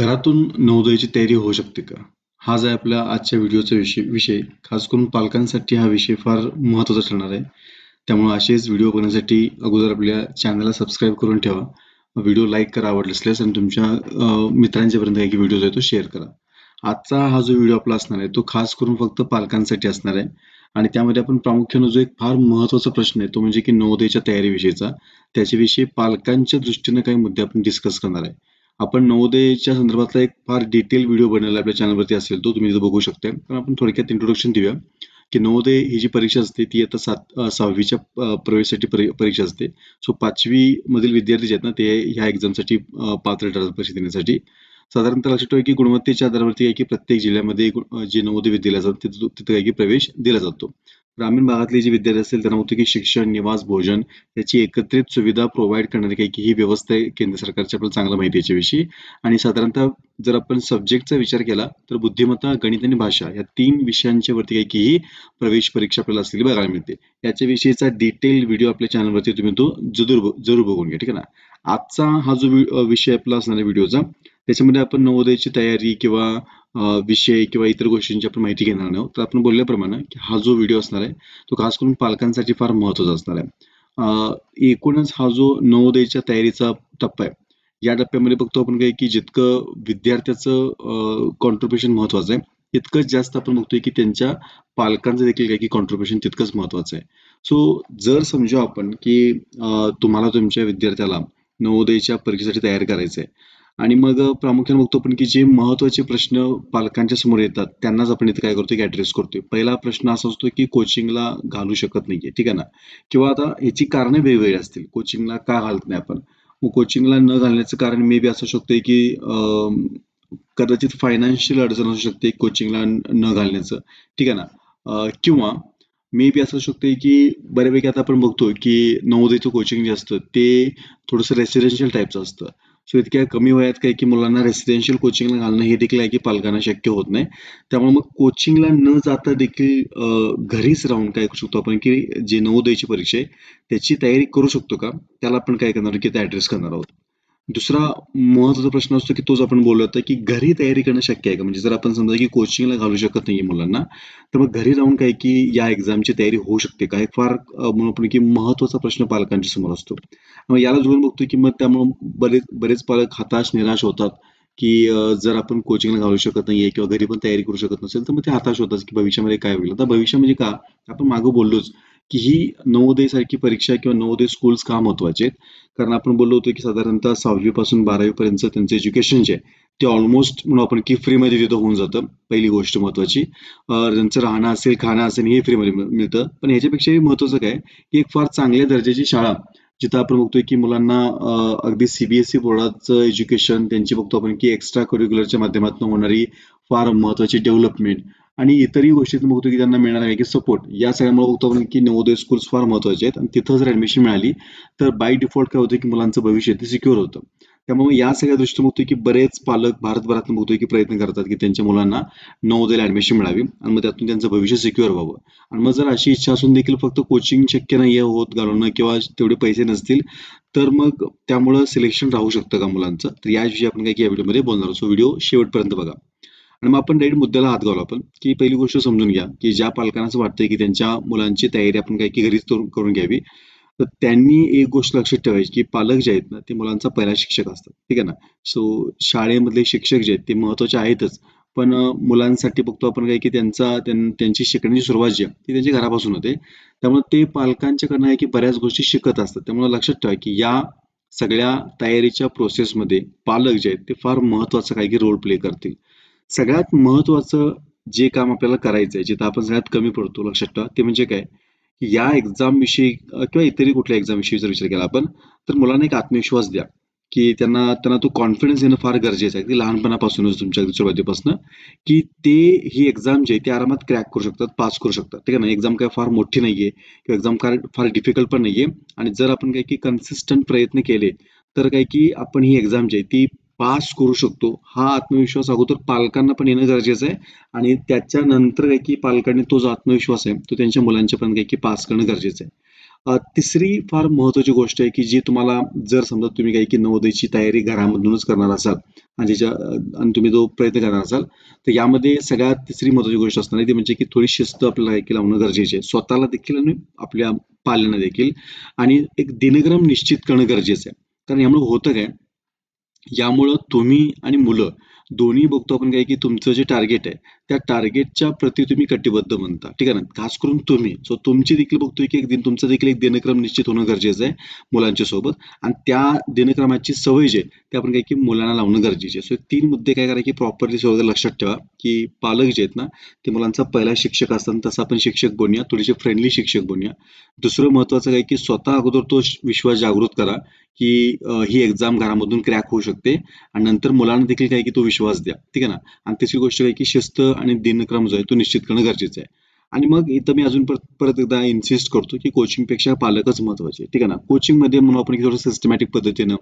घरातून नवोदयाची तयारी होऊ शकते का? हा जो आहे आपल्या आजच्या व्हिडिओचा विषय विषय खास करून पालकांसाठी हा विषय फार महत्त्वाचा ठरणार आहे. त्यामुळे असेच व्हिडिओ बघण्यासाठी अगोदर आपल्या चॅनलला सबस्क्राईब करून ठेवा. व्हिडिओ लाईक करा आवडले असल्यास आणि तुमच्या मित्रांच्यापर्यंत काही व्हिडिओ आहे तो शेअर करा. आजचा हा जो व्हिडिओ आपला असणार आहे तो खास करून फक्त पालकांसाठी असणार आहे आणि त्यामध्ये आपण प्रामुख्यानं जो एक फार महत्त्वाचा प्रश्न आहे तो म्हणजे की नवोदयाच्या तयारीविषयीचा त्याच्याविषयी पालकांच्या दृष्टीने काही मुद्दे आपण डिस्कस करणार आहे. आपण नवोदयच्या संदर्भातला एक फार डिटेल व्हिडिओ बनवला आपल्या चॅनलवरती असेल तो तुम्ही इथं बघू शकता पण आपण थोडक्यात इंट्रोडक्शन देऊया की नवोदय ही जी परीक्षा असते ती आता सात सहावीच्या प्रवेशासाठी परी- परीक्षा असते. सो पाचवी मधील विद्यार्थी जे आहेत ना ते ह्या एक्झामसाठी पात्र ठरतात परीक्षा देण्यासाठी. साधारणतः लक्षात ठेवा की गुणवत्तेच्या आधारावरती आहे की प्रत्येक जिल्ह्यामध्ये जे नवोदय विद्यालय असतात तिथं तिथं काय की प्रवेश दिला जातो. ग्रामीण भागातले जे विद्यार्थी असतील त्यांना होतं की शिक्षण निवास भोजन याची एकत्रित सुविधा प्रोव्हाइड करणारी काही की ही व्यवस्था आहे केंद्र सरकारची आपल्याला चांगलं माहिती याच्याविषयी. आणि साधारणतः जर आपण सब्जेक्टचा विचार केला तर बुद्धिमत्ता गणित आणि भाषा या तीन विषयांच्या वरती काही की ही प्रवेश परीक्षा आपल्याला असलेली बघायला मिळते. याच्याविषयीचा डिटेल व्हिडिओ आपल्या चॅनलवरती तुम्ही तो जरूर जरूर बघून घ्या ठीक आहे ना? आजचा हा जो विषय आपला असणार आहे व्हिडिओचा त्याच्यामध्ये आपण नवोदयाची तयारी किंवा विषय किंवा इतर गोष्टींची आपण माहिती घेणार आहोत. तर आपण बोलल्याप्रमाणे हा जो व्हिडिओ असणार आहे तो खास करून पालकांसाठी फार महत्त्वाचा असणार आहे. एकूणच हा जो नवोदयाच्या तयारीचा टप्पा आहे या टप्प्यामध्ये बघतो आपण काय की जितकं विद्यार्थ्याचं कॉन्ट्रीब्युशन महत्वाचं आहे तितकंच जास्त आपण बघतोय की त्यांच्या पालकांचं देखील काय की कॉन्ट्रीब्युशन तितकंच महत्वाचं आहे. सो जर समजू आपण की तुम्हाला तुमच्या विद्यार्थ्याला नवोदयच्या परीक्षेसाठी तयार करायचं आहे आणि मग प्रामुख्याने बघतो आपण की जे महत्त्वाचे प्रश्न पालकांच्या समोर येतात त्यांनाच आपण इथे काय करतो की ऍड्रेस करतोय. पहिला प्रश्न असा असतो की कोचिंगला घालू शकत नाहीये ठीक आहे ना? किंवा आता ह्याची कारणं वेगवेगळी असतील कोचिंगला का घालत नाही आपण? मग कोचिंगला न घालण्याचं कारण मे बी असू शकते की कदाचित फायनान्शियल अडचण असू शकते कोचिंगला न घालण्याचं ठीक आहे ना? किंवा मे बी असं असू शकते की बऱ्यापैकी आता आपण बघतो की नवोदयचं कोचिंग जे असतं ते थोडंसं रेसिडेन्शियल टाईपचं असतं. सो इतक्या कमी वयात काय की मुलांना रेसिडेन्शियल कोचिंगला घालणं हे देखील आहे की पालकांना शक्य होत नाही. त्यामुळे मग कोचिंगला न जाता देखील घरीच राहून काय करू शकतो आपण की जे नवोदयची परीक्षा आहे त्याची तयारी करू शकतो का? त्याला आपण काय करणार? आहोत की ते ऍड्रेस करणार आहोत. दुसरा महत्त्वाचा प्रश्न असतो की तोच आपण बोललो होता की घरी तयारी करणं शक्य आहे का? म्हणजे जर आपण समजा की कोचिंगला घालू शकत नाही मुलांना तर मग घरी जाऊन काय की या एक्झामची तयारी होऊ शकते का? फार म्हणून आपण की महत्त्वाचा प्रश्न पालकांच्या समोर असतो. मग याला जोडून बघतो की मग त्यामुळे बरेच बरेच पालक हताश निराश होतात की जर आपण कोचिंगला घालू शकत नाहीये किंवा घरी पण तयारी करू शकत नसेल तर मग ते हताश होतात की भविष्यामध्ये काय होईल? आता भविष्य म्हणजे का? आपण मागं बोललोच. की ही नवोदय सारखी परीक्षा किंवा नवोदय स्कूल्स का महत्त्वाचे आहेत? कारण आपण बोललो होतो की साधारणतः सहावी पासून बारावी पर्यंत त्यांचं एज्युकेशन जे आहे ते ऑलमोस्ट म्हणून आपण की फ्रीमध्ये तिथं होऊन जातं. पहिली गोष्ट महत्वाची. त्यांचं राहणं असेल खाणं असेल हे फ्रीमध्ये मिळतं. पण ह्याच्यापेक्षाही महत्वाचं काय? की एक फार चांगल्या दर्जाची शाळा जिथं आपण बघतोय की मुलांना अगदी सीबीएसई बोर्डाचं एज्युकेशन त्यांची बघतो आपण की एक्स्ट्रा करिक्युलरच्या माध्यमातून होणारी फार महत्वाची डेव्हलपमेंट आणि इतरही गोष्टी बघतो की त्यांना मिळणार आहे की सपोर्ट या सगळ्यामुळे बघतो आपण की नवोदय स्कूल्स फार महत्त्वाचे आहेत. आणि तिथं जर ऍडमिशन मिळाली तर बाय डिफॉल्ट काय होतं की मुलांचं भविष्य ते सिक्युअर होतं. त्यामुळे या सगळ्या दृष्टी बघतोय की बरेच पालक भारतभरात बघतोय की प्रयत्न करतात की त्यांच्या मुलांना नवोदयला ऍडमिशन मिळावी आणि मग त्यातून त्यांचं भविष्य सिक्युअर व्हावं. आणि मग जर अशी इच्छा असून देखील फक्त कोचिंग शक्य नाहीये होत घालवणं किंवा तेवढे पैसे नसतील तर मग त्यामुळं सिलेक्शन राहू शकतं का मुलांचं? तर याविषयी आपण काही या व्हिडिओमध्ये बोलणार सो व्हिडिओ शेवटपर्यंत बघा. आणि मग आपण डायरेक्ट मुद्द्याला हात घालू आपण की पहिली गोष्ट समजून घ्या की ज्या पालकांना असं वाटतंय की त्यांच्या मुलांची तयारी आपण काही की घरीच करून करून घ्यावी तर त्यांनी एक गोष्ट लक्षात ठेवायची की पालक जे आहेत ना ते मुलांचा पहिला शिक्षक असतात ठीक आहे ना? सो शाळेमधले शिक्षक जे आहेत ते महत्त्वाचे आहेतच पण मुलांसाठी बघतो आपण काय की त्यांचा त्यांची शिकण्याची सुरुवात जी आहे ती त्यांच्या घरापासून होते. त्यामुळे ते पालकांच्याकडनं आहे की बऱ्याच गोष्टी शिकत असतात. त्यामुळे लक्षात ठेवा की या सगळ्या तयारीच्या प्रोसेसमध्ये पालक जे आहेत ते फार महत्वाचं काही की रोल प्ले करतील. सगळ्यात महत्वाचं जे काम आपल्याला करायचं आहे जिथं आपण सगळ्यात कमी पडतो लक्षात ठेवा. ते म्हणजे काय? की या एक्झाम विषयी अ, किंवा इतरही कुठल्या एक्झाम विषयी जर विचार केला आपण तर मुलांना एक आत्मविश्वास द्या. की त्यांना त्यांना तो कॉन्फिडन्स येणं फार गरजेचं आहे. की लहानपणापासूनच तुमच्या अगदी सुरुवातीपासून. की ते ही एक्झाम जी आहे ती आरामात क्रॅक करू शकतात पास करू शकतात. ठीक आहे ना? एक्झाम काय फार मोठी नाही आहे किंवा एक्झाम फार फार डिफिकल्ट पण नाही आहे आणि जर आपण काय की कन्सिस्टंट प्रयत्न केले तर काय की आपण ही एक्झाम जी आहे ती पास करू शकतो. हा आत्मविश्वास अगोदर पालकांना पण येणं गरजेचं आहे. आणि त्याच्यानंतर काय की पालकांनी तो जो आत्मविश्वास आहे तो त्यांच्या मुलांच्या पण काय की पास करणं गरजेचं आहे. तिसरी फार महत्वाची गोष्ट आहे की जी तुम्हाला जर समजा तुम्ही काही की नवोदयची तयारी घरामधूनच करणार असाल आणि ज्याच्या आणि तुम्ही जो प्रयत्न करणार असाल तर यामध्ये सगळ्यात तिसरी महत्वाची गोष्ट असणार ती म्हणजे की थोडी शिस्त आपल्याला काही की लावणं गरजेचे आहे. स्वतःला देखील आणि आपल्या पाल्यांना देखील. आणि एक दिनक्रम निश्चित करणं गरजेचं आहे. कारण यामुळे होतं काय यामुळं तुम्ही आणि मुलं दोन्ही बघतो आपण काय की तुमचं जे टार्गेट आहे त्या टार्गेटच्या प्रती तुम्ही कटिबद्ध म्हणता. ठीक आहे ना? खास करून तुम्ही. सो तुमची देखील बघतोय की एक दिन तुमचं देखील एक दिनक्रम निश्चित होणं गरजेचं आहे मुलांच्या सोबत. आणि त्या दिनक्रमाची सवय जे आहे ते आपण काय की मुलांना लावणं गरजेचे आहे. सो तीन मुद्दे काय करा की प्रॉपरली सगळं लक्षात ठेवा की पालक जे आहेत ना ते मुलांचा पहिला शिक्षक असताना तसं आपण शिक्षक बनूया थोडेसे फ्रेंडली शिक्षक बनूया. दुसरं महत्वाचं काय की स्वतः अगोदर तो विश्वास जागृत करा की ही एक्झाम घरामधून क्रॅक होऊ शकते. आणि नंतर मुलांना देखील काय की तो विश्वास द्या. ठीक आहे ना? आणि तिसरी गोष्ट काय की शिस्त आणि दिनक्रम जो आहे तो निश्चित करणं गरजेचं आहे. आणि मग इथं मी अजून परत परत एकदा इन्सिस्ट करतो की कोचिंगपेक्षा पालकच महत्त्वाचे. ठीक आहे ना? कोचिंगमध्ये म्हणून आपण की थोडं सिस्टमॅटिक पद्धतीनं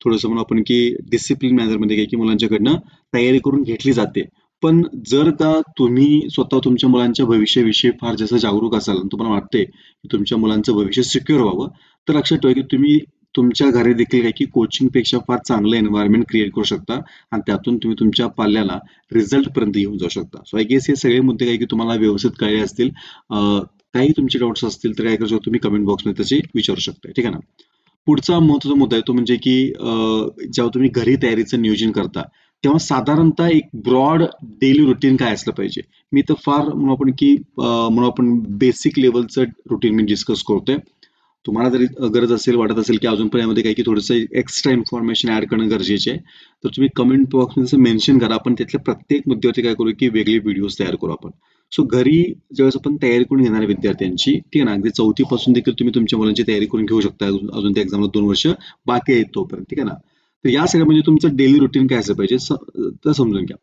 थोडंसं म्हणून आपण की डिसिप्लिन मॅनरमध्ये काय की मुलांच्याकडनं तयारी करून घेतली जाते. पण जर का तुम्ही स्वतः तुमच्या मुलांच्या भविष्याविषयी फार जास्त जागरूक असाल तुम्हाला वाटते की तुमच्या मुलांचं भविष्य सिक्युअर व्हावं तर लक्षात ठेवा की तुम्ही तुमच्या घरी देखील काय की कोचिंगपेक्षा फार चांगलं एन्व्हायरमेंट क्रिएट करू शकता आणि त्यातून तुम्ही तुमच्या पाल्याला रिझल्ट पर्यंत घेऊन जाऊ शकता. सो आय गेस हे सगळे मुद्दे काय की तुम्हाला व्यवस्थित कळले असतील. काही तुमचे डाऊट्स असतील तर काय करू शकतो तुम्ही कमेंट बॉक्समध्ये त्याचे विचारू शकता. ठीक आहे ना? पुढचा महत्त्वाचा मुद्दा आहे तो म्हणजे की जेव्हा तुम्ही घरी तयारीचं नियोजन करता तेव्हा साधारणतः एक ब्रॉड डेली रुटीन काय असलं पाहिजे? मी तर फार म्हणून आपण की म्हणून आपण बेसिक लेवलचं रुटीन मी डिस्कस करतोय. तुम्हाला जरी गरज असेल वाटत असेल की अजून पण यामध्ये काही की थोडंसं एक्स्ट्रा इन्फॉर्मेशन ऍड करणं गरजेचे आहे तर तुम्ही कमेंट बॉक्समध्ये मेन्शन करा. आपण त्यातल्या प्रत्येक मुद्द्यावरती काय करू की वेगळे व्हिडिओज तयार करू आपण. सो घरी ज्यावेळेस आपण तयारी करून घेणार विद्यार्थ्यांची ठीक आहे ना? अगदी चौथी पासून देखील तुम्ही तुमच्या मुलांची तयारी करून घेऊ शकता. अजून त्या एक्झामला दोन वर्ष बाकी आहेत तोपर्यंत ठीक आहे ना? तर या सगळ्या म्हणजे तुमचं डेली रुटीन काय असलं पाहिजे? तर समजून घ्या.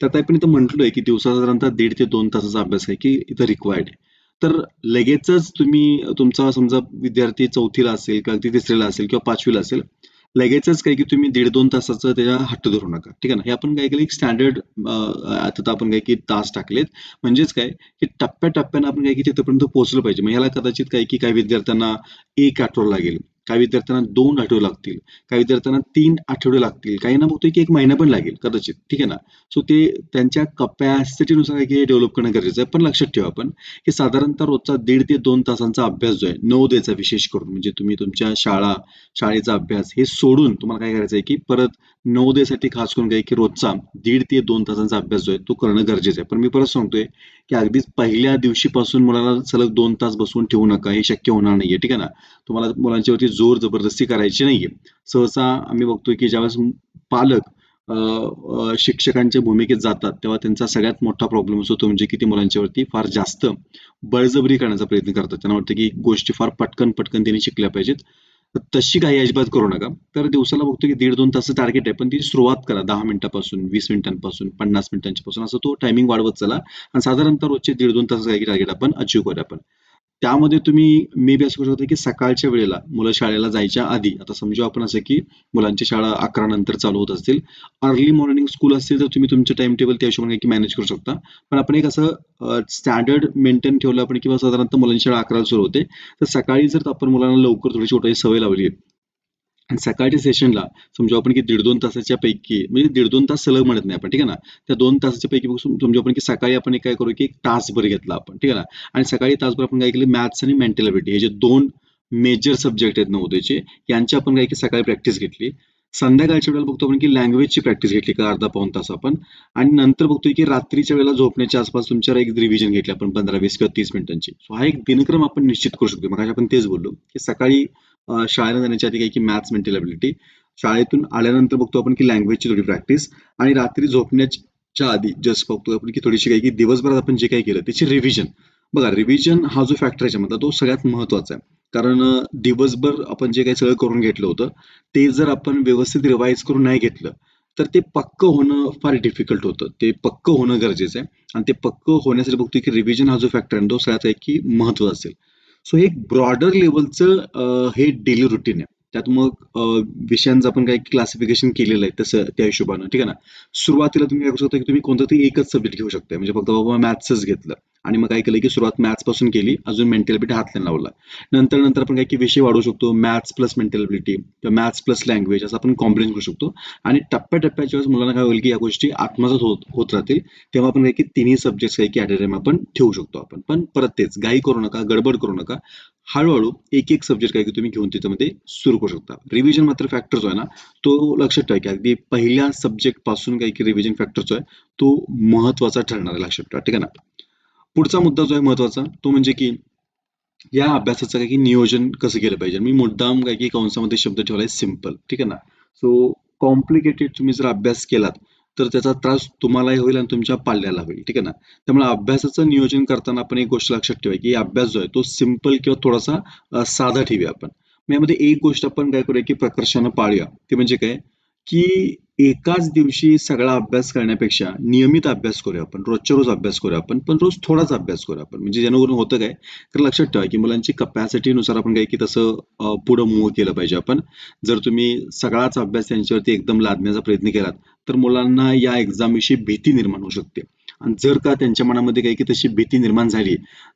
तर आता आपण इथं आहे की दिवसाचा साधारणतः दीड ते दोन तासाचा अभ्यास आहे की इथं रिक्वायर्ड आहे. तर लगेचच तुम्ही तुमचा समजा विद्यार्थी चौथीला असेल किंवा अगदी तिसरीला असेल किंवा पाचवीला असेल लगेचच काय की तुम्ही दीड दोन तासाचं त्याच्या हट्ट धरू नका. ठीक आहे ना? हे आपण काय केलं? एक स्टँडर्ड आता आपण काय की तास टाकलेत. म्हणजेच काय? की टप्प्याटप्प्यानं आपण काय की तिथपर्यंत पोहोचलं पाहिजे. मग याला कदाचित काय की काही विद्यार्थ्यांना एक आठवडा लागेल. काही विद्यार्थ्यांना दोन आठवडे लागतील काही विद्यार्थ्यांना तीन आठवडे लागतील काहींना बघतोय की एक महिना पण लागेल कदाचित ठीक आहे ना? सो ते त्यांच्या कपॅसिटीनुसार हे डेव्हलप करणं गरजेचं आहे पण लक्षात ठेवा आपण की साधारणतः रोजचा दीड ते दोन तासांचा अभ्यास जो आहे नऊ देचा विशेष करून म्हणजे तुम्ही तुमच्या शाळा शाळेचा अभ्यास हे सोडून तुम्हाला काय करायचं आहे की परत नवोदयसाठी खास करून काय की रोजचा दीड ते दोन तासांचा अभ्यास जो आहे तो करणं गरजेचं आहे. पण मी परत सांगतोय की अगदीच पहिल्या दिवशीपासून मुलाला सलग दोन तास बसवून ठेवू नका हे शक्य होणार नाहीये ठीक आहे ना? तुम्हाला मुलांच्यावरती जोर जबरदस्ती करायची नाहीये. सहसा आम्ही बघतोय की ज्यावेळेस पालक अं, शिक्षकांच्या भूमिकेत जातात तेव्हा त्यांचा सगळ्यात मोठा प्रॉब्लेम असतो तो म्हणजे की ते मुलांच्यावरती फार जास्त बळजबरी करण्याचा प्रयत्न करतात. त्यांना वाटतं की गोष्टी फार पटकन पटकन त्यांनी शिकल्या पाहिजेत. तशी काही अजिबात करू नका. तर दिवसाला बघतो की दीड दोन तास टार्गेट आहे पण ती सुरुवात करा. दहा मिनिटापासून वीस मिनिटांपासून पन्नास मिनिटांच्या पासून असं तो टायमिंग वाढवत चला. आणि साधारणतः रोजचे दीड दोन तास टार्गेट आपण अचीव करूया आपण. त्यामध्ये तुम्ही मे बी असं करू शकता की सकाळच्या वेळेला मुलं शाळेला जायच्या आधी आता समजू आपण असं की मुलांची शाळा अकरा नंतर चालू होत असतील. अर्ली मॉर्निंग स्कूल असतील तर तुम्ही तुमचं टाइम टेबल त्या हिशोबाने की मॅनेज करू शकता. पण आपण एक असं स्टँडर्ड मेंटेन ठेवलं आपण किंवा साधारणतः मुलांची शाळा अकराला सुरू होते. तर सकाळी जर आपण मुलांना लवकर थोडीशी उठायची सवय लावली सकाळच्या सेशनला समजू आपण की दीड दोन तासाच्या पैकी म्हणजे दीड दोन तास सलग म्हणत नाही आपण ठीक आहे ना? त्या दोन तासाच्या पैकी समजा समजू आपण की सकाळी आपण एक काय करू की एक तासभर घेतला आपण ठीक आहे ना? आणि सकाळी तासभर आपण काय केलं? मॅथ्स आणि मेंटल हे जे दोन मेजर सब्जेक्ट आहेत नवोदयचे यांची आपण काय की सकाळी प्रॅक्टिस घेतली. संध्याकाळच्या वेळेला बघतो आपण की लँग्वेजची प्रॅक्टिस घेतली का अर्धा पाऊन तास आपण. आणि नंतर बघतोय की रात्रीच्या वेळेला झोपण्याच्या आसपास तुमच्यावर एक रिव्हिजन घेतली आपण पंधरा वीस किंवा तीस मिनिटांची. सो हा एक दिनक्रम आपण निश्चित करू शकतो. मग आपण तेच बोललो की सकाळी शाळेला जाण्याच्या आधी काही की मॅथ्स मेंटल ॲबिलिटी शाळेतून आल्यानंतर बघतो आपण की लँग्वेजची थोडी प्रॅक्टिस आणि रात्री झोपण्याच्या आधी जस्ट बघतो आपण की थोडीशी काही की दिवसभरात आपण जे काही केलं त्याची रिव्हिजन बघा रिव्हिजन हा जो फॅक्टर आहे याच्यामधला तो सगळ्यात महत्त्वाचा आहे. कारण दिवसभर आपण जे काही सगळं करून घेतलं होतं ते जर आपण व्यवस्थित रिवाईज करून नाही घेतलं तर ते पक्क होणं फार डिफिकल्ट होतं. ते पक्क होणं गरजेचं आहे. आणि ते पक्क होण्यासाठी बघतो की रिव्हिजन हा जो फॅक्टर आहे तो सगळ्यात की महत्त्वाचा असेल. सो हे एक ब्रॉडर लेवलचं हे डेली रुटीन आहे. त्यात मग विषयांचं आपण काही क्लासिफिकेशन केलेलं आहे तसं त्या हिशोबानं ठीक आहे ना? सुरुवातीला तुम्ही काय करू शकता की तुम्ही कोणतं तरी एकच सब्जेक्ट घेऊ शकता. म्हणजे फक्त बाबा मॅथ्सच घेतलं. आणि मग काय केलं की सुरुवात मॅथ्सपासून केली अजून मेंटॅलिटी हात लावला. नंतर नंतर आपण काय की विषय वाढवू शकतो मॅथ्स प्लस मेंटॅलिटी किंवा मॅथ्स प्लस लँग्वेज असं आपण कॉम्बिनेशन करू शकतो. आणि टप्प्याटप्प्याच्या वेळेस मुलांना काय होईल की या गोष्टी आत्मसात होत होत राहतील. तेव्हा आपण काय की तिन्ही सब्जेक्ट काही की ऍट टाइम आपण ठेवू शकतो आपण. पण परत तेच घाई करू नका गडबड करू नका. हळूहळू एक एक सब्जेक्ट काय की तुम्ही घेऊन त्याच्यामध्ये सुरू करू शकता. रिव्हिजन मात्र फॅक्टर जो आहे ना तो लक्षात ठेवा की अगदी पहिल्या सब्जेक्टपासून काय की रिव्हिजन फॅक्टर जो आहे तो महत्त्वाचा ठरणार आहे लक्षात ठेवा ठीक आहे ना? पुढचा मुद्दा जो आहे महत्त्वाचा तो म्हणजे की या अभ्यासाचं काय की नियोजन कसं केलं पाहिजे? मी मुद्दाम काय की कंसामध्ये शब्द ठेवलाय सिंपल ठीक आहे ना? सो कॉम्प्लिकेटेड तुम्ही जर अभ्यास केलात तर त्याचा त्रास तुम्हालाही होईल आणि तुमच्या पाल्याला होईल. ठीक आहे ना? त्यामुळे अभ्यासाचं नियोजन करताना आपण एक गोष्ट लक्षात ठेवा की अभ्यास जो आहे तो सिंपल किंवा थोडासा साधा ठेवूया आपण. यामध्ये एक गोष्ट आपण काय करूया की प्रकर्षानं पाळूया. ते म्हणजे काय? की एकाच दिवशी सगळा अभ्यास करण्यापेक्षा नियमित अभ्यास करूया आपण. रोजच्या रोज अभ्यास करूया आपण पण रोज थोडाच अभ्यास करूया आपण. म्हणजे जेणेकरून होतं काय तर लक्षात ठेवा की मुलांची कपॅसिटीनुसार आपण काय की तसं पुढं मूव्ह केलं पाहिजे आपण. जर तुम्ही सगळाच अभ्यास त्यांच्यावरती एकदम लादण्याचा प्रयत्न केलात तर मुलांना या एक्झामविषयी भीती निर्माण होऊ शकते. जर का त्यांच्या मनामध्ये काही की तशी भीती निर्माण झाली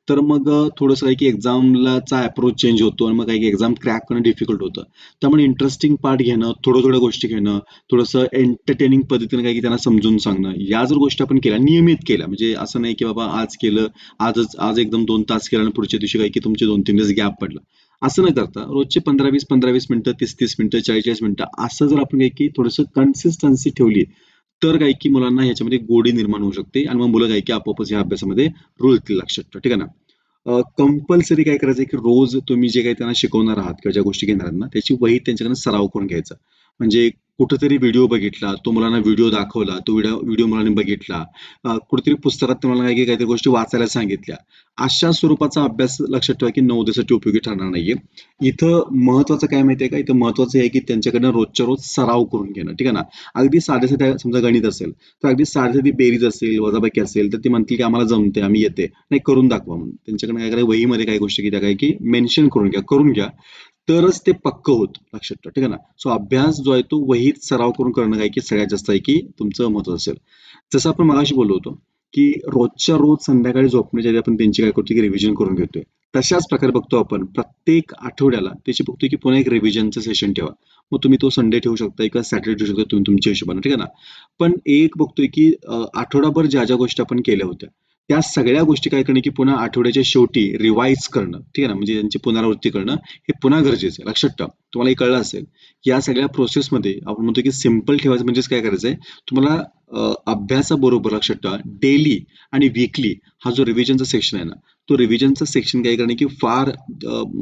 तर मग थोडस थोडंसं काही की एक्झामलाचा अप्रोच चेंज होतो आणि मग काही की एक्झाम क्रॅक करणं डिफिकल्ट होतं. त्यामुळे इंटरेस्टिंग पार्ट घेणं थोडं थोड्या गोष्टी घेणं थोडंसं एंटरटेनिंग पद्धतीने काही की त्यांना समजून सांगणं या जर गोष्टी आपण केल्या नियमित केल्या म्हणजे असं नाही की बाबा आज केलं आजच आज एकदम दोन तास केलं आणि पुढच्या दिवशी काही की तुमचे दोन तीन दिवस गॅप पडला. असं न करता रोजचे पंधरा वीस पंधरा वीस मिनिटं तीस तीस मिनिटं चाळीस चाळीस मिनिटं असं जर आपण काही की थोडंसं कन्सिस्टन्सी ठेवली तर काय की मुलांना याच्यामध्ये गोडी निर्माण होऊ शकते आणि मग मुलं काय की आपोआपच या अभ्यासामध्ये रुळतील लक्षात ठेवा ठीक आहे ना? कंपल्सरी काय करायचं की रोज तुम्ही जे काही त्यांना शिकवणार आहात किंवा ज्या गोष्टी घेणार आहात ना त्याची वही त्यांच्याकडनं सराव करून घ्यायचा. म्हणजे कुठेतरी व्हिडिओ बघितला तो मुलांना व्हिडिओ दाखवला तो व्हिडिओ व्हिडिओ मुलांनी बघितला कुठेतरी पुस्तकात तुम्हाला काही काहीतरी गोष्टी वाचायला सांगितल्या. अशा स्वरूपाचा अभ्यास लक्षात ठेवा की नऊ नवोदयासाठी उपयोगी ठरणार नाहीये. इथं महत्वाचं काय माहितीये का? इथं महत्वाचं आहे की त्यांच्याकडनं रोजच्या रोज सराव करून घेणं ठीक आहे ना? अगदी साध्या साध्या समजा गणित असेल तर अगदी साधी साधी बेरीज असेल वजाबाकी असेल तर ते म्हणतील की आम्हाला जमते आम्ही येते नाही करून दाखवा म्हणून. त्यांच्याकडनं काय करा वहीमध्ये काही गोष्टी की? काय की मेन्शन करून घ्या करून घ्या. तरच ते पक्क होत लक्षात ठेवा ठीक आहे ना? सो अभ्यास जो आहे तो वहीत सराव करून करणं काय की सगळ्यात जास्त आहे की तुमचं मत असेल. जसं आपण मगाशी बोललो होतो की रोजच्या रोज संध्याकाळी झोपण्याच्या आधी आपण त्यांची काय करतो की रिव्हिजन करून घेतोय. तशाच प्रकारे बघतो आपण प्रत्येक आठवड्याला त्याची बघतोय की पुन्हा एक रिव्हिजनचं सेशन ठेवा. मग तुम्ही तो संडे ठेवू शकता किंवा सॅटर्डे ठेवू शकता तुम्ही तुमच्या हिशोबाने ठीक आहे ना? पण एक बघतोय की आठवडाभर ज्या ज्या गोष्टी आपण केल्या होत्या त्या सगळ्या गोष्टी काय करणे की पुन्हा आठवड्याच्या शेवटी रिवाईज करणं. ठीक आहे ना? म्हणजे त्यांची पुनरावृत्ती करणं हे पुन्हा गरजेचं आहे. लक्षात ठेवा. तुम्हाला हे कळलं असेल. या सगळ्या प्रोसेसमध्ये आपण म्हणतो की सिंपल ठेवायचं म्हणजेच काय करायचंय? तुम्हाला अभ्यासाबरोबर लक्षात ठेवा. डेली आणि वीकली हा जो रिव्हिजनचा सेक्शन आहे ना तो रिव्हिजनचा सेक्शन काय करणे की फार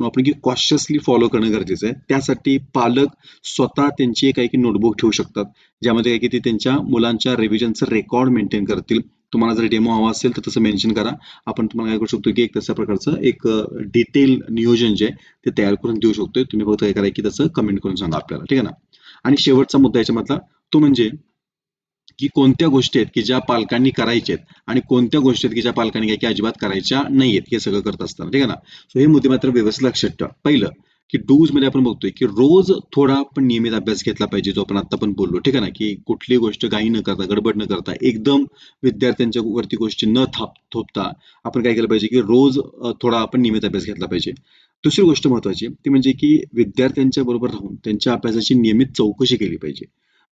आपण की कॉशियसली फॉलो करणं गरजेचं आहे. त्यासाठी पालक स्वतः त्यांची एक काही की नोटबुक ठेवू शकतात. ज्यामध्ये काय की ते त्यांच्या मुलांच्या रिव्हिजनचं रेकॉर्ड मेंटेन करतील. तुम्हाला जर डेमो हवा असेल तर तसं मेन्शन करा. आपण तुम्हाला काय करू शकतो की एक तशा प्रकारचं एक डिटेल नियोजन जे आहे ते तयार करून देऊ शकतो तुम्ही फक्त काय करा की तसं कमेंट करून सांगा आपल्याला. ठीक आहे ना? आणि शेवटचा मुद्दा याच्यामधला तो म्हणजे की कोणत्या गोष्टी आहेत की ज्या पालकांनी करायच्या आहेत आणि कोणत्या गोष्टी आहेत की ज्या पालकांनी काय की अजिबात करायच्या नाहीयेत हे सगळं करत असताना. ठीक आहे ना? सो हे मुद्दे मात्र व्यवस्थित लक्षात ठेवा. पहिलं की डूजमध्ये आपण बघतोय की रोज थोडा आपण नियमित अभ्यास घेतला पाहिजे जो आपण आता पण बोललो. ठीक आहे ना? की कुठली गोष्ट घाई न करता गडबड न करता एकदम विद्यार्थ्यांच्या वरती गोष्टी न थाप थोपता आपण काय केलं पाहिजे की रोज थोडा आपण नियमित अभ्यास घेतला पाहिजे. दुसरी गोष्ट महत्वाची ती म्हणजे की विद्यार्थ्यांच्या बरोबर राहून त्यांच्या अभ्यासाची नियमित चौकशी केली पाहिजे.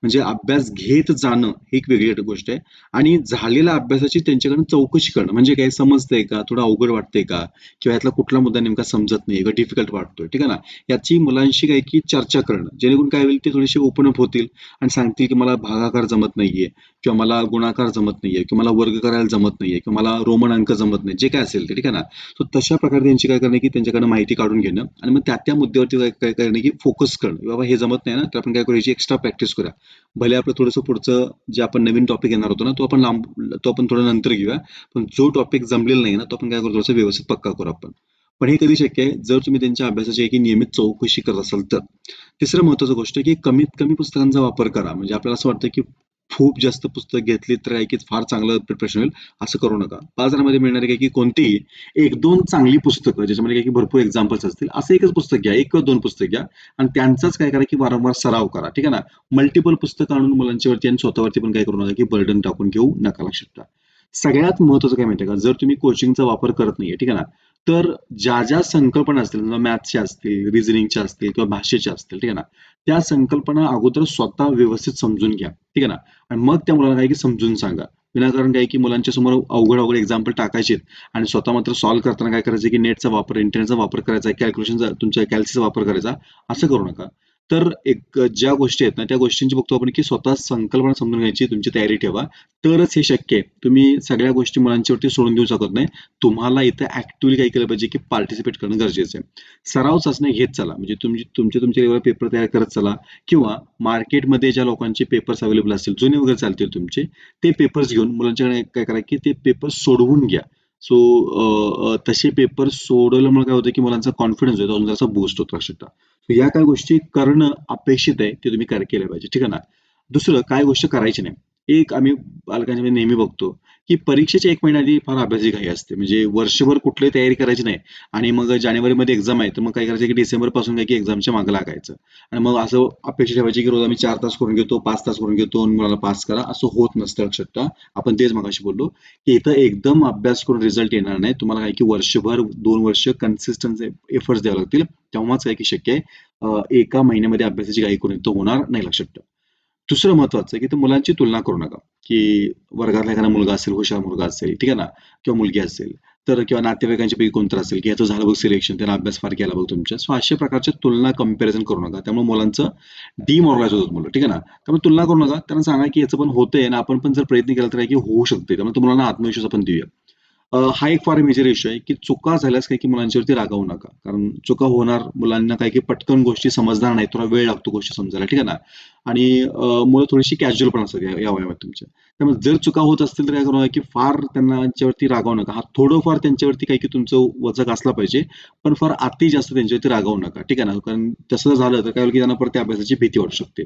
म्हणजे अभ्यास घेत जाणं ही एक वेगळी गोष्ट आहे. आणि झालेल्या अभ्यासाची त्यांच्याकडून चौकशी करणं. म्हणजे काय समजतंय का? थोडं अवघड वाटतंय का? किंवा यातला कुठला मुद्दा नेमका समजत नाही किंवा डिफिकल्ट वाटतोय. ठीक आहे ना? याची मुलांशी काय की चर्चा करणं. जेणेकरून काय होईल ते थोडेसे ओपन अप होतील आणि सांगतील की मला भागाकार जमत नाहीये किंवा मला गुणाकार जमत नाहीये किंवा मला वर्ग करायला जमत नाहीये किंवा मला रोमन अंक जमत नाही जे काय असेल ते. ठीक आहे ना? सो तशा प्रकारे त्यांची काय करणं की त्यांच्याकडनं माहिती काढून घेणं. आणि मग त्या त्या मुद्द्यावरती काय करणे करणं की फोकस करणं. बाबा हे जमत नाही ना तर आपण काय करू याची एक्स्ट्रा प्रॅक्टिस करूया. भले आपलं थोडंसं पुढचं जे आपण नवीन टॉपिक येणार होतो ना तो आपण लांब तो आपण थोडं नंतर घेऊया. पण जो टॉपिक जमलेला नाही ना तो आपण काय करू थोडंसं व्यवस्थित पक्का करू आपण. पण हे कधी शक्य आहे जर तुम्ही त्यांच्या अभ्यासाची एक नियमित चौकशी करत असाल तर. तिसरं महत्वाचं गोष्ट आहे की कमीत कमी पुस्तकांचा वापर करा. म्हणजे आपल्याला असं वाटतं की खूप जास्त पुस्तक घेतली तर काय की फार चांगलं प्रिपरेशन होईल. असं करू नका. पाच जणांमध्ये मिळणारे काय की कोणतीही एक दोन चांगली पुस्तकं ज्याच्यामध्ये काय की भरपूर एक्झाम्पल्स असतील असं एकच पुस्तक घ्या एक किंवा दोन पुस्तक घ्या आणि त्यांचाच काय करा की वारंवार सराव करा. ठीक आहे ना? मल्टिपल पुस्तकं आणून मुलांच्यावरती आणि स्वतःवरती पण काय करू नका की बर्डन टाकून घेऊ नका लक्षात ठेवा. सगळ्यात महत्वाचं काय माहितीये का? जर तुम्ही कोचिंगचा वापर करत नाहीये ठीक आहे ना? तर ज्या ज्या संकल्पना असतील मॅथ्सच्या असतील रिझनिंगच्या असतील किंवा भाषेच्या असतील ठीक आहे ना? त्या संकल्पना अगोदर स्वतः व्यवस्थित समजून घ्या. ठीक आहे ना? आणि मग त्या मुलांना काय की समजून सांगा. विनाकारण काय की मुलांच्या समोर अवघड अवघड एक्झाम्पल टाकायचे आणि स्वतः मात्र सॉल्व्ह करताना काय करायचं की नेटचा वापर इंटरनेटचा वापर करायचा कॅल्क्युलेशनचा तुमच्या कॅल्सीचा वापर करायचा असं करू नका. तर एक ज्या गोष्टी आहेत ना त्या गोष्टींची बघतो आपण की स्वतः संकल्पना समजून घ्यायची तुमची तयारी ठेवा. तरच हे शक्य आहे. तुम्ही सगळ्या गोष्टी मुलांच्यावरती सोडून देऊ शकत नाही. तुम्हाला इथं ऍक्टिव्हली काय केलं पाहिजे की पार्टिसिपेट करणं गरजेचं आहे. सराव चाचण्या घेत चला. म्हणजे तुमची तुमचे तुमचे लेवल पेपर तयार करत चला. किंवा मार्केटमध्ये ज्या लोकांचे पेपर्स अवेलेबल असतील जुने वगैरे चालतील तुमचे ते पेपर्स घेऊन मुलांच्याकडे काय करा की ते पेपर सोडवून घ्या. सो तसे पेपर सोडवल्यामुळे काय होतं की मुलांचा कॉन्फिडन्स होतो जरासा बूस्ट होतो लक्षात सो या काय गोष्टी करणं अपेक्षित आहे ते तुम्ही केल्या पाहिजे ठीक आहे ना? दुसरं काय गोष्ट करायची नाही. एक आम्ही पालकांच्या नेहमी बघतो की परीक्षेच्या एक महिन्या आधी फार अभ्यासी घाई असते. म्हणजे वर्षभर कुठली तयारी करायची नाही. आणि मग जानेवारीमध्ये एक्झाम आहे तर मग काय करायचं की डिसेंबरपासून काय की एक्झामच्या मागे लागायचं. आणि मग असं अपेक्षा ठेवायची की रोज आम्ही चार तास करून घेतो पाच तास करून घेतो मुलाला पास करा. असं होत नसतं लक्षात आपण तेच मगाशी बोललो की इथं एकदम अभ्यास करून रिझल्ट येणार नाही. तुम्हाला काय की वर्षभर दोन वर्ष कन्सिस्टन्स एफर्ट्स द्यावे लागतील. तेव्हाच काय की शक्य आहे. एका महिन्यामध्ये अभ्यासाची घाई करून तो होणार नाही लक्षात ठेवा. दुसरं महत्वाचं आहे की तर मुलांची तुलना करू नका. की वर्गातला एखादा मुलगा असेल हुशार मुलगा असेल ठीक आहे ना? किंवा मुलगी असेल तर किंवा नातेवाईकांच्या पैकी कोणतं असेल की याचं झालं बघ सिलेक्शन त्याला अभ्यास फार केला बघ तुमच्या. सो अशा प्रकारच्या तुलना कंपॅरिझन करू नका. त्यामुळे मुलांचं डिमॉरलाइज होतं मुलं ठीक आहे ना? त्यामुळे तुलना करू नका. त्यांना सांगा की याचं पण होतंय आणि आपण पण जर प्रयत्न केला तर की होऊ शकते त्यामुळे तुम्हाला मुलांना आत्मविश्वास आपण देऊया. हा एक फार मेजर इश्यू आहे की चुका झाल्यास काय की मुलांच्यावरती रागावू नका. कारण चुका होणार मुलांना काही की पटकन गोष्टी समजणार नाही थोडा वेळ लागतो गोष्टी समजायला ठीक आहे ना? आणि मुलं थोडीशी कॅज्युअल पण असतात या या वयामध्ये तुमच्या. त्यामुळे जर चुका होत असतील तर काय करू नका की फार त्यांच्यावरती रागावू नका. हा थोडंफार त्यांच्यावरती काही की तुमचं वचक असला पाहिजे पण फार अति जास्त त्यांच्यावरती रागावू नका ठीक आहे ना? कारण तसं झालं तर काय होईल की त्यांना परत त्या अभ्यासाची भीती वाटू शकते.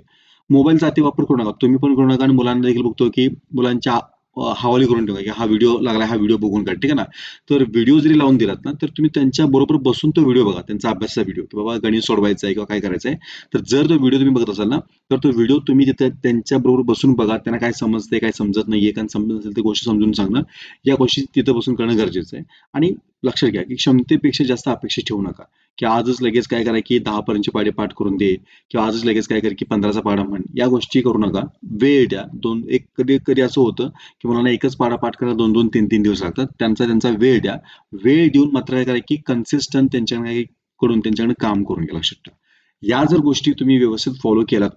मोबाईलचा अति वापर करू नका. तुम्ही पण करू नका आणि मुलांना देखील बघतो की मुलांच्या हवाली करून ठेवा की हा व्हिडिओ लागला हा व्हिडिओ बघून काढ ठीक आहे ना? तर व्हिडिओ जरी लावून दिलात ना तर तुम्ही त्यांच्या बरोबर बसून तो व्हिडिओ बघा त्यांचा अभ्यासाचा व्हिडिओ की बाबा गणित सोडवायचा आहे किंवा काय करायचं आहे तर जर तो व्हिडिओ तुम्ही बघत असाल ना तर तो व्हिडिओ तुम्ही तिथे त्यांच्या बरोबर बसून बघा त्यांना काय समजते काय समजत नाहीये कारण समजत असेल ते गोष्टी समजून सांगणं या गोष्टी तिथं बसून करणं गरजेचं आहे. आणि लक्षात घ्या की क्षमतेपेक्षा जास्त अपेक्षा ठेवू नका. की आजच लगेच काय करा की दहा पर्यंतचे पाढे पाठ करून दे किंवा आजच लगेच काय कर की पंधराचा पाढा म्हण या गोष्टी करू नका. वेळ द्या. दोन एक कधी कधी असं होतं की मुलांना एकच पाढा पाठ करायला दोन दोन तीन तीन दिवस लागतात. त्यांचा त्यांचा वेळ द्या. वेळ देऊन मात्र काय करा की कन्सिस्टंट त्यांच्याकडे करून त्यांच्याकडे काम करून घ्या लक्षात ठेवा. या जर गोष्टी तुम्ही व्यवस्थित फॉलो केलात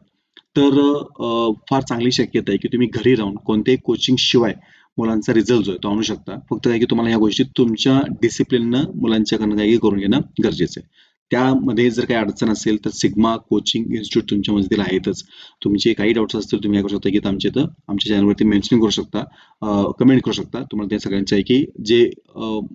तर फार चांगली शक्यता आहे की तुम्ही घरी राहून कोणत्याही कोचिंग शिवाय मुलांचा रिझल्ट जो आहे तो आणू शकता. फक्त काय की तुम्हाला या गोष्टी तुमच्या डिसिप्लिननं मुलांच्याकडनं काही करून घेणं गरजेचं आहे. त्यामध्ये जर काही अडचण असेल तर सिग्मा कोचिंग इन्स्टिट्यूट तुमच्या मदतीला आहेतच. तुमचे काही डाऊट्स असतील तुम्ही करू शकता की आमच्या इथं आमच्या चॅनलवरती मेन्शन करू शकता कमेंट करू शकता. तुम्हाला त्या सगळ्यांच्या आहे की जे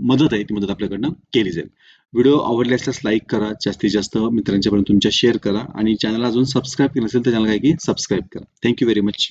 मदत आहे ती मदत आपल्याकडनं केली जाईल. व्हिडिओ आवडले असल्यास लाईक करा. जास्तीत जास्त मित्रांच्यापर्यंत तुमच्या शेअर करा. आणि चॅनल अजून सबस्क्राईब केलं असेल तर चॅनल काय की सबस्क्राईब करा. Thank you very much